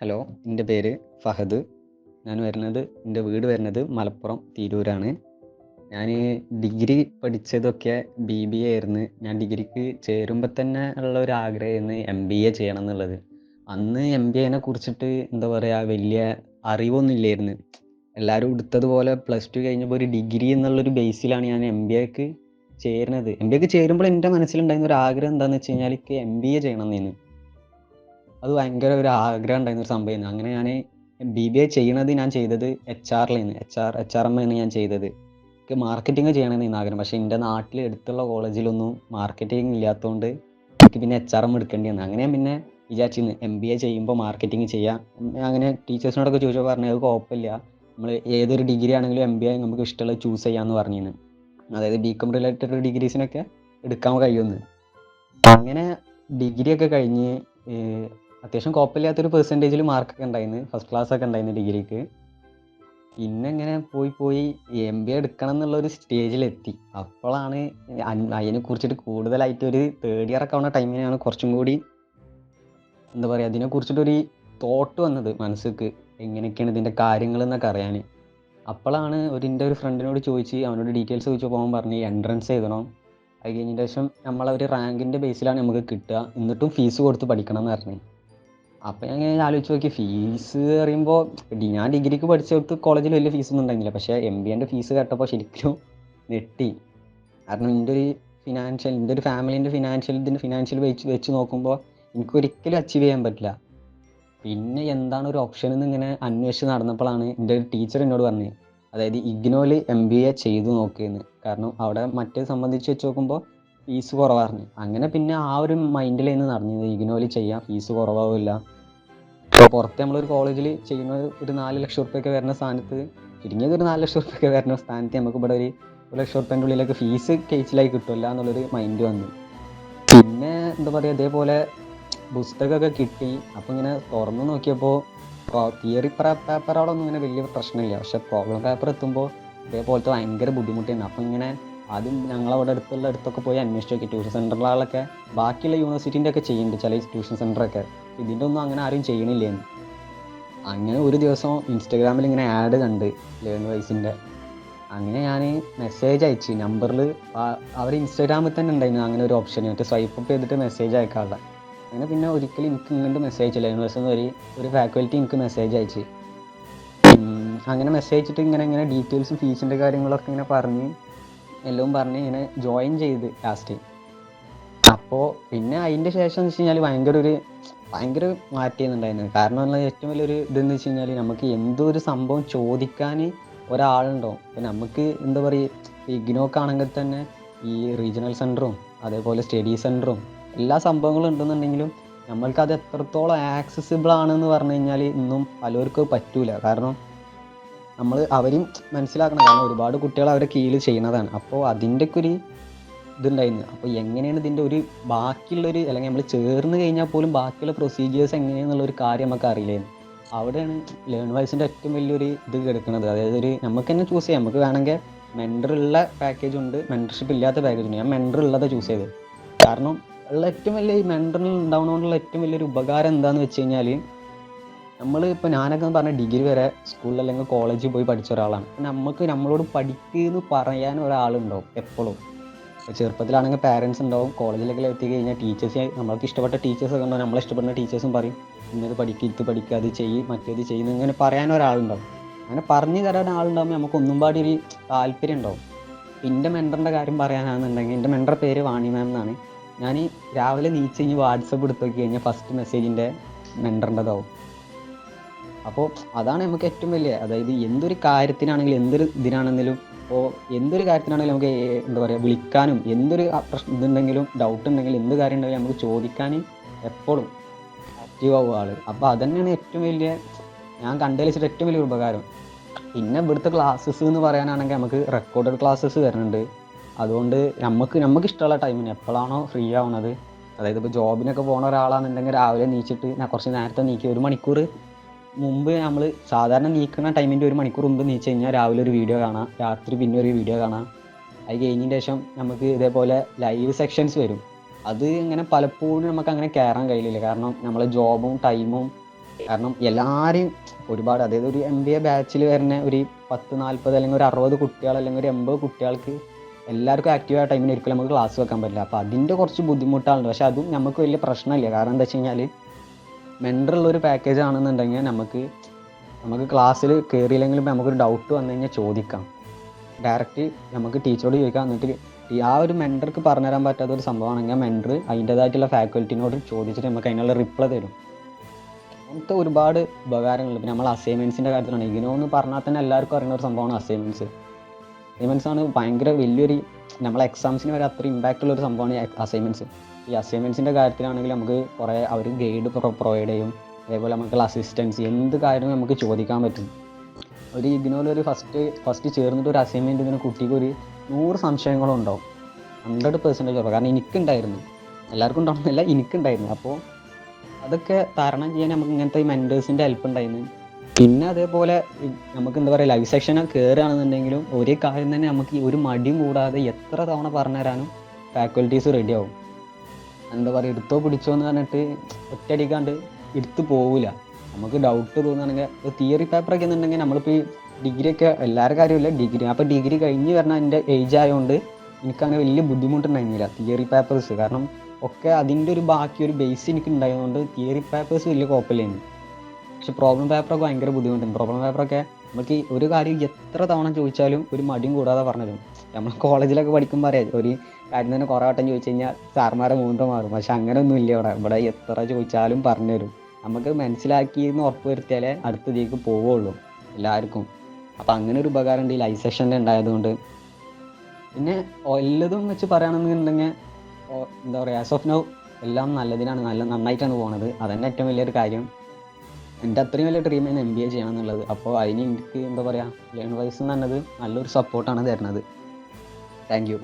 Hello എന്റെ പേര് ഫഹദ്. ഞാൻ വരുന്നത് എന്റെ വീട് വരുന്നത് മലപ്പുറം തിരൂരാണ്. ഞാൻ ഡിഗ്രി പഠിച്ചതൊക്കെ ബി ബി എ ആയിരുന്നു. ഞാൻ ഡിഗ്രിക്ക് ചേരുമ്പോൾ തന്നെ ഉള്ള ഒരു ആഗ്രഹമായിരുന്നു എം ബി എ ചെയ്യണം എന്നുള്ളത്. അന്ന് എം ബി എനെ കുറിച്ചിട്ട് എന്താ പറയുക വലിയ അറിവൊന്നും ഇല്ലായിരുന്നു എല്ലാവരും എടുത്തതുപോലെ പ്ലസ് ടു കഴിഞ്ഞപ്പോൾ ഒരു ഡിഗ്രി എന്നുള്ളൊരു ബേസിലാണ് ഞാൻ എം ബി എക്ക് ചേരുന്നത്. എം ബി എക്ക് ചേരുമ്പോൾ എന്റെ മനസ്സിലുണ്ടായിരുന്ന ഒരു ആഗ്രഹം എന്താണെന്ന് വെച്ച് കഴിഞ്ഞാൽ എം ബി എ ചെയ്യണം എന്ന് അത് ഭയങ്കര ഒരു ആഗ്രഹം ഉണ്ടായിരുന്ന ഒരു സംഭവമായിരുന്നു. അങ്ങനെ ഞാൻ ബി ബി എ ചെയ്യണത് ഞാൻ ചെയ്തത് H ആറിലായിരുന്നു H R H R M ആണ് ഞാൻ ചെയ്തത്. എനിക്ക് മാർക്കറ്റിംഗ് ചെയ്യണമെന്ന് ആഗ്രഹം. പക്ഷേ എന്റെ നാട്ടിൽ അടുത്തുള്ള കോളേജിലൊന്നും മാർക്കറ്റിംഗ് ഇല്ലാത്തതുകൊണ്ട് എനിക്ക് പിന്നെ എച്ച് ആർ എം എടുക്കേണ്ടി വന്നു. അങ്ങനെ പിന്നെ വിചാരിച്ചിരുന്നു എം ബി എ ചെയ്യുമ്പോൾ മാർക്കറ്റിംഗ് ചെയ്യാം. അങ്ങനെ ടീച്ചേഴ്സിനോടൊക്കെ ചോദിച്ചപ്പോൾ പറഞ്ഞു കുഴപ്പമില്ല. നമ്മൾ ഏതൊരു ഡിഗ്രി ആണെങ്കിലും എം ബി എ നമുക്ക് ഇഷ്ടമുള്ളത് ചൂസ് ചെയ്യാമെന്ന് പറഞ്ഞിരുന്നു. അതായത് ബി കോം റിലേറ്റഡ് ഡിഗ്രീസിനൊക്കെ എടുക്കാൻ കഴിയുമെന്ന്. അങ്ങനെ ഡിഗ്രി ഒക്കെ കഴിഞ്ഞ് അത്യാവശ്യം കുഴപ്പമില്ലാത്തൊരു പെർസെന്റേജിൽ മാർക്കൊക്കെ ഉണ്ടായിരുന്നു ഫസ്റ്റ് ക്ലാസ് ഒക്കെ ഉണ്ടായിരുന്നു ഡിഗ്രിക്ക് പിന്നെ ഇങ്ങനെ പോയി പോയി എം ബി എ എടുക്കണം എന്നുള്ള ഒരു സ്റ്റേജിലെത്തി അപ്പോഴാണ് അതിനെ കുറിച്ചിട്ട് കൂടുതലായിട്ട് ഒരു തേർഡ് ഇയർ ഒക്കെ ആവുന്ന ടൈമിനാണ് കുറച്ചും കൂടി എന്താ പറയുക അതിനെ കുറിച്ചിട്ടൊരു തോട്ട് വന്നത് മനസ്സിക്ക്. എങ്ങനെയൊക്കെയാണ് ഇതിന്റെ കാര്യങ്ങൾ എന്നൊക്കെ അറിയാൻ അപ്പോഴാണ് ഒരു എന്റെ ഒരു ഫ്രണ്ടിനോട് ചോദിച്ച് അവനോട് ഡീറ്റെയിൽസ് ചോദിച്ചപ്പോൾ അവൻ പറഞ്ഞ് എൻട്രൻസ് എഴുതണം. അത് കഴിഞ്ഞതിന് ശേഷം നമ്മളെ ഒരു റാങ്കിന്റെ ബേസിലാണ് നമുക്ക് കിട്ടുക. എന്നിട്ടും ഫീസ് കൊടുത്ത് പഠിക്കണം എന്ന് പറഞ്ഞു. അപ്പം ഞാൻ ഇങ്ങനെ ആലോചിച്ച് നോക്കി. ഫീസ് പറയുമ്പോൾ ഞാൻ ഡിഗ്രിക്ക് പഠിച്ചെടുത്ത് കോളേജിൽ വലിയ ഫീസൊന്നും ഉണ്ടായിരുന്നില്ല. പക്ഷേ എം ബി എന്റെ ഫീസ് കേട്ടപ്പോൾ ശരിക്കും ഞെട്ടി. കാരണം എന്റെ ഒരു ഫിനാൻഷ്യൽ എന്റെ ഒരു ഫാമിലിന്റെ ഫിനാൻഷ്യൽ ഇതിന്റെ ഫിനാൻഷ്യൽ വെച്ച് വെച്ച് നോക്കുമ്പോൾ എനിക്ക് ഒരിക്കലും അച്ചീവ് ചെയ്യാൻ പറ്റില്ല. പിന്നെ എന്താണ് ഒരു ഓപ്ഷൻ എന്ന് ഇങ്ങനെ അന്വേഷിച്ച് നടന്നപ്പോഴാണ് എന്റെ ഒരു ടീച്ചർ എന്നോട് പറഞ്ഞത് അതായത് ഇഗ്നോയിൽ എം ബി എ ചെയ്തു നോക്കിയെന്ന് കാരണം അവിടെ മറ്റേ സംബന്ധിച്ച് വെച്ച് നോക്കുമ്പോൾ ഫീസ് കുറവായിരുന്നു. അങ്ങനെ പിന്നെ ആ ഒരു മൈൻഡിൽ നിന്ന് നടന്നത് ഇഗ്നോയിൽ ചെയ്യാം. ഫീസ് കുറവാവില്ല. പുറത്തെ നമ്മളൊരു കോളേജിൽ ചെയ്യുന്ന ഒരു നാല് ലക്ഷം റുപ്യൊക്കെ വരുന്ന സ്ഥാനത്ത് ഇടുങ്ങിയത് ഒരു നാല് ലക്ഷം റുപ്യൊക്കെ വരുന്ന സ്ഥാനത്ത് നമുക്ക് ഇവിടെ ഒരു ഒരു ലക്ഷം റുപ്യന്റെ ഉള്ളിലേക്ക് ഫീസ് കേച്ചിലായി കിട്ടില്ല എന്നുള്ളൊരു മൈൻഡ് വന്നു. പിന്നെ എന്താ പറയുക ഇതേപോലെ പുസ്തകമൊക്കെ കിട്ടി. അപ്പോൾ ഇങ്ങനെ തുറന്നു നോക്കിയപ്പോൾ തിയറി പേപ്പറോളൊന്നും ഇങ്ങനെ വലിയ പ്രശ്നമില്ല. പക്ഷെ പ്രോബ്ലം പേപ്പർ എത്തുമ്പോൾ ഇതേപോലത്തെ ഭയങ്കര ബുദ്ധിമുട്ടായിരുന്നു അപ്പം ഇങ്ങനെ ആദ്യം ഞങ്ങളവിടെ അടുത്തുള്ള അടുത്തൊക്കെ പോയി അന്വേഷിച്ച് നോക്കി. ട്യൂഷൻ സെന്ററുകളൊക്കെ ബാക്കിയുള്ള യൂണിവേഴ്സിറ്റീന്റെ ഒക്കെ ചെയ്യുന്നുണ്ട് ചില ട്യൂഷൻ സെന്ററൊക്കെ ഇതിന്റെ ഒന്നും അങ്ങനെ ആരും ചെയ്യണില്ലേന്ന്. അങ്ങനെ ഒരു ദിവസം ഇൻസ്റ്റാഗ്രാമിൽ ഇങ്ങനെ ആഡ് കണ്ട് ലേൺ വൈസിന്റെ അങ്ങനെ ഞാൻ മെസ്സേജ് അയച്ചു. നമ്പറിൽ അവർ ഇൻസ്റ്റാഗ്രാമിൽ തന്നെ ഉണ്ടായിരുന്നു. അങ്ങനെ ഒരു ഓപ്ഷൻ മറ്റേ സ്വൈപ്പ് അപ്പ് ചെയ്തിട്ട് മെസ്സേജ് അയക്കാറുള്ള അങ്ങനെ പിന്നെ ഒരിക്കലും എനിക്ക് ഇങ്ങോട്ട് മെസ്സേജ് അയച്ചില്ല യൂണിവേഴ്സിൽ ഒരു ഒരു ഫാക്കൽറ്റി എനിക്ക് മെസ്സേജ് അയച്ചു. അങ്ങനെ മെസ്സേജ് അയച്ചിട്ട് ഇങ്ങനെ ഇങ്ങനെ ഡീറ്റെയിൽസും ഫീസിന്റെ കാര്യങ്ങളൊക്കെ ഇങ്ങനെ പറഞ്ഞ് എല്ലാം പറഞ്ഞ് ഇങ്ങനെ ജോയിൻ ചെയ്ത് ലാസ്റ്റ് അപ്പോൾ പിന്നെ അതിന്റെ ശേഷം എന്ന് വെച്ച് കഴിഞ്ഞാൽ ഭയങ്കര ഒരു ഭയങ്കര മാറ്റിയെന്നുണ്ടായിരുന്നു കാരണം എന്നുള്ള ഏറ്റവും വലിയൊരു ഇതെന്ന് വെച്ച് കഴിഞ്ഞാൽ നമുക്ക് എന്തോ ഒരു സംഭവം ചോദിക്കാൻ ഒരാളുണ്ടാവും ഇപ്പം നമുക്ക് എന്താ പറയുക ഇഗ്നോക്കാണെങ്കിൽ തന്നെ ഈ റീജിയണൽ സെന്ററും അതേപോലെ സ്റ്റഡി സെന്ററും എല്ലാ സംഭവങ്ങളും ഉണ്ടെന്നുണ്ടെങ്കിലും നമ്മൾക്ക് അത് എത്രത്തോളം ആക്സസിബിൾ ആണെന്ന് പറഞ്ഞു കഴിഞ്ഞാൽ ഇന്നും പലർക്കും പറ്റൂല. കാരണം നമ്മൾ അവരും മനസ്സിലാക്കണം. കാരണം ഒരുപാട് കുട്ടികൾ അവരെ കീഴിൽ ചെയ്യുന്നതാണ്. അപ്പോൾ അതിന്റെ ഒക്കെ ഒരു ഇതുണ്ടായിരുന്നു. അപ്പോൾ എങ്ങനെയാണ് ഇതിന്റെ ഒരു ബാക്കിയുള്ളൊരു അല്ലെങ്കിൽ നമ്മൾ ചേർന്ന് കഴിഞ്ഞാൽ പോലും ബാക്കിയുള്ള പ്രൊസീജിയേഴ്സ് എങ്ങനെയാണെന്നുള്ള ഒരു കാര്യം നമുക്ക് അറിയില്ലായിരുന്നു അവിടെയാണ് ലേൺ വൈസിന്റെ ഏറ്റവും വലിയൊരു ഇത് കിടക്കുന്നത് അതായത് ഒരു നമുക്ക് തന്നെ ചൂസ് ചെയ്യാം. നമുക്ക് വേണമെങ്കിൽ മെൻഡർ ഉള്ള പാക്കേജ് ഉണ്ട്. മെൻഡർഷിപ്പ് ഇല്ലാത്ത പാക്കേജ് ഉണ്ട്. ഞാൻ മെൻഡർ ഉള്ളത് ചൂസ് ചെയ്തത്. കാരണം ഉള്ള ഏറ്റവും വലിയ ഈ മെൻഡറിൽ ഉണ്ടാവണമെന്നുള്ള ഏറ്റവും വലിയൊരു ഉപകാരം എന്താണെന്ന് വെച്ച് കഴിഞ്ഞാൽ നമ്മൾ ഇപ്പോൾ ഞാനൊക്കെ എന്ന് പറഞ്ഞ ഡിഗ്രി വരെ സ്കൂളിൽ അല്ലെങ്കിൽ കോളേജിൽ പോയി പഠിച്ച ഒരാളാണ്. നമുക്ക് നമ്മളോട് പഠിക്കുന്ന പറയാൻ ഒരാളുണ്ടാവും എപ്പോഴും ഇപ്പോൾ ചെറുപ്പത്തിലാണെങ്കിൽ പാരൻസ് ഉണ്ടാവും. കോളേജിലൊക്കെ എത്തി കഴിഞ്ഞാൽ ടീച്ചേഴ്സ് നമ്മൾക്ക് ഇഷ്ടപ്പെട്ട ടീച്ചേഴ്സ് ഒക്കെ ഉണ്ടാവും. നമ്മളെ ഇഷ്ടപ്പെടുന്ന ടീച്ചേഴ്സും പറയും. ഇന്നത് പഠിക്കുക ഇത് പഠിക്കുക അത് ചെയ്യ് മറ്റേത് ചെയ്യുന്നു ഇങ്ങനെ പറയാൻ ഒരാളുണ്ടാവും. അങ്ങനെ പറഞ്ഞു തരാൻ ആളുണ്ടാകുമ്പോൾ നമുക്ക് ഒന്നും പാടി ഒരു താല്പര്യം ഉണ്ടാവും. എന്റെ മെന്ററിന്റെ കാര്യം പറയാനാണെന്നുണ്ടെങ്കിൽ എന്റെ മെന്റർ പേര് വാണി മാം എന്നാണ്. ഞാൻ രാവിലെ നീച്ച് കഴിഞ്ഞ് വാട്സപ്പ് എടുത്തു നോക്കി കഴിഞ്ഞാൽ ഫസ്റ്റ് മെസ്സേജിന്റെ മെന്ററിന്റെതാവും അപ്പോൾ അതാണ് നമുക്ക് ഏറ്റവും വലിയ അതായത് എന്തൊരു കാര്യത്തിനാണെങ്കിലും എന്തൊരു ഇതിനാണെങ്കിലും ഇപ്പോൾ എന്തൊരു കാര്യത്തിനാണെങ്കിലും നമുക്ക് എന്താ പറയുക വിളിക്കാനും എന്തൊരു പ്രശ്നം ഇതുണ്ടെങ്കിലും ഡൗട്ട് ഉണ്ടെങ്കിലും എന്ത് കാര്യം ഉണ്ടെങ്കിലും നമുക്ക് ചോദിക്കാൻ എപ്പോഴും ആക്റ്റീവ് ആവുക ആൾ അപ്പോൾ അതന്നെയാണ് ഏറ്റവും വലിയ ഞാൻ കണ്ടതിൽ വെച്ചിട്ട് ഏറ്റവും വലിയ ഉപകാരം. പിന്നെ ഇവിടുത്തെ ക്ലാസ്സസ് എന്ന് പറയാനാണെങ്കിൽ നമുക്ക് റെക്കോർഡഡ് ക്ലാസ്സസ് വരുന്നുണ്ട്. അതുകൊണ്ട് നമുക്ക് നമുക്ക് ഇഷ്ടമുള്ള ടൈമിന് എപ്പോഴാണോ ഫ്രീ ആവുന്നത് അതായത് ഇപ്പോൾ ജോബിനൊക്കെ പോണ ഒരാളാണെന്നുണ്ടെങ്കിൽ രാവിലെ നീച്ചിട്ട് ഞാൻ കുറച്ച് നേരത്തെ നീക്കി ഒരു മണിക്കൂർ മുമ്പ് നമ്മൾ സാധാരണ നീക്കുന്ന ടൈമിന്റെ ഒരു മണിക്കൂർ മുമ്പ് നീച്ച് കഴിഞ്ഞാൽ രാവിലെ ഒരു വീഡിയോ കാണാം. രാത്രി പിന്നെ ഒരു വീഡിയോ കാണാം. അത് കഴിഞ്ഞതിന് ശേഷം നമുക്ക് ഇതേപോലെ ലൈവ് സെക്ഷൻസ് വരും. അത് ഇങ്ങനെ പലപ്പോഴും നമുക്ക് അങ്ങനെ കയറാൻ കഴിയില്ല. കാരണം നമ്മളെ ജോബും ടൈമും കാരണം എല്ലാവരെയും ഒരുപാട് അതായത് ഒരു എം ബി എ ബാച്ചിൽ വരുന്ന ഒരു പത്ത് നാൽപ്പത് അല്ലെങ്കിൽ ഒരു അറുപത് കുട്ടികൾ അല്ലെങ്കിൽ ഒരു എൺപത് കുട്ടികൾക്ക് എല്ലാവർക്കും ആക്റ്റീവ് ആയ ടൈമിന് ഒരിക്കലും നമുക്ക് ക്ലാസ് വെക്കാൻ പറ്റില്ല. അപ്പോൾ അതിന്റെ കുറച്ച് ബുദ്ധിമുട്ടാണ്. പക്ഷേ അതും നമുക്ക് വലിയ പ്രശ്നമില്ല. കാരണം എന്താ വെച്ച് കഴിഞ്ഞാൽ മെൻഡറുള്ള ഒരു പാക്കേജ് ആണെന്നുണ്ടെങ്കിൽ നമുക്ക് നമുക്ക് ക്ലാസ്സിൽ കയറിയില്ലെങ്കിലും നമുക്കൊരു ഡൗട്ട് വന്നു കഴിഞ്ഞാൽ ചോദിക്കാം. ഡയറക്റ്റ് നമുക്ക് ടീച്ചറോട് ചോദിക്കാം. എന്നിട്ട് ആ ഒരു മെൻഡർക്ക് പറഞ്ഞുതരാൻ പറ്റാത്ത ഒരു സംഭവമാണെങ്കിൽ മെൻഡർ അതിന്റേതായിട്ടുള്ള ഫാക്കൽറ്റിനോട് ചോദിച്ചിട്ട് നമുക്ക് അതിനുള്ള റിപ്ലൈ തരും. അങ്ങനത്തെ ഒരുപാട് ഉപകാരങ്ങളുണ്ട്. പിന്നെ നമ്മൾ അസൈൻമെന്റ്സിന്റെ കാര്യത്തിലാണ്. ഇഗ്നോ എന്ന് പറഞ്ഞാൽ തന്നെ എല്ലാവർക്കും അറിയുന്ന ഒരു സംഭവമാണ് അസൈൻമെന്റ്സ് അസൈൻമെന്റ്സ് ആണ് ഭയങ്കര വലിയൊരു നമ്മളെ എക്സാംസിന് വരെ അത്ര ഇമ്പാക്റ്റ് ഉള്ള ഒരു സംഭവമാണ് അസൈൻമെന്റ്സ് ഈ അസൈൻമെന്റ്സിന്റെ കാര്യത്തിലാണെങ്കിൽ നമുക്ക് കുറേ അവർ ഗൈഡ് പ്രൊവൈഡ് ചെയ്യും. അതേപോലെ നമുക്കുള്ള അസിസ്റ്റൻസ് എന്ത് കാര്യവും നമുക്ക് ചോദിക്കാൻ പറ്റും. ഒരു ഇതിനോടൊരു ഫസ്റ്റ് ഫസ്റ്റ് ചേർന്നിട്ട് ഒരു അസൈൻമെന്റ് ഇതിന് കുട്ടിക്ക് ഒരു നൂറ് സംശയങ്ങളും ഉണ്ടാവും. ഹൺഡ്രഡ് പെർസെന്റേജ് ഉറപ്പ് കാരണം എനിക്കുണ്ടായിരുന്നു. എല്ലാവർക്കും ഉണ്ടാവുന്നില്ല എനിക്കുണ്ടായിരുന്നു. അപ്പോൾ അതൊക്കെ തരണം ചെയ്യാൻ നമുക്ക് ഇങ്ങനത്തെ ഈ മെന്റേഴ്സിന്റെ ഹെൽപ്പ് ഉണ്ടായിരുന്നു. പിന്നെ അതേപോലെ നമുക്ക് എന്താ പറയുക ലൈവ് സെക്ഷൻ കയറുകയാണെന്നുണ്ടെങ്കിലും ഒരേ കാര്യം തന്നെ നമുക്ക് ഒരു മടിയും കൂടാതെ എത്ര തവണ പറഞ്ഞു തരാനും ഫാക്കൽറ്റീസ് റെഡി ആവും. എന്താ പറയുക എടുത്തോ പിടിച്ചോ എന്ന് പറഞ്ഞിട്ട് ഒറ്റയടിക്കാണ്ട് എടുത്തു പോവില്ല നമുക്ക് ഡൗട്ട് തോന്നുകയാണെങ്കിൽ തിയറി പേപ്പറൊക്കെ എന്നുണ്ടെങ്കിൽ നമ്മളിപ്പോൾ ഈ ഡിഗ്രി ഒക്കെ എല്ലാവരുടെ കാര്യമില്ല ഡിഗ്രി അപ്പോൾ ഡിഗ്രി കഴിഞ്ഞ് വരണം എന്റെ ഏജ് ആയതുകൊണ്ട് എനിക്കങ്ങനെ വലിയ ബുദ്ധിമുട്ടുണ്ടായിരുന്നില്ല തിയറി പേപ്പേഴ്സ് കാരണം ഒക്കെ അതിന്റെ ഒരു ബാക്കി ഒരു ബേസ് എനിക്ക് ഉണ്ടായതുകൊണ്ട് തിയറി പേപ്പേഴ്സ് വലിയ കുഴപ്പമില്ലായിരുന്നു. പക്ഷെ പ്രോബ്ലം പേപ്പറൊക്കെ ഭയങ്കര ബുദ്ധിമുട്ടുണ്ട് പ്രോബ്ലം പേപ്പറൊക്കെ നമുക്ക് ഒരു കാര്യം എത്ര തവണ ചോദിച്ചാലും ഒരു മടിയും കൂടാതെ പറഞ്ഞുതരും. നമ്മൾ കോളേജിലൊക്കെ പഠിക്കുമ്പോൾ അറിയാം ഒരു കാര്യം തന്നെ കുറേ വട്ടം ചോദിച്ചു കഴിഞ്ഞാൽ സാർമാരെ മൂന്ന് മാറും. പക്ഷെ അങ്ങനെ ഒന്നും ഇല്ല ഇവിടെ. ഇവിടെ എത്ര ചോദിച്ചാലും പറഞ്ഞു തരും. നമുക്ക് മനസ്സിലാക്കി എന്ന് ഉറപ്പ് വരുത്തിയാലേ അടുത്തതിലേക്ക് പോവുള്ളൂ എല്ലാവർക്കും. അപ്പം അങ്ങനെ ഒരു ഉപകാരം ഉണ്ട് ഈ ലൈഫ് സെഷന്റെ ഉണ്ടായതുകൊണ്ട്. പിന്നെ എല്ലതും വെച്ച് പറയുകയാണെന്നുണ്ടെങ്കിൽ എന്താ പറയുക ആസ് ഓഫ് നൗ എല്ലാം നല്ലതിനാണ് നല്ല നന്നായിട്ടാണ് പോണത്. അതന്നെ ഏറ്റവും വലിയൊരു കാര്യം. എന്റെ അത്രയും വലിയ ഡ്രീമാണ് എം ബി എ ചെയ്യണം എന്നുള്ളത്. അപ്പോൾ അതിന് എനിക്ക് എന്താ പറയുക ലേൺ വൈസ് എന്ന് പറഞ്ഞത് നല്ലൊരു സപ്പോർട്ടാണ് തരുന്നത്. താങ്ക്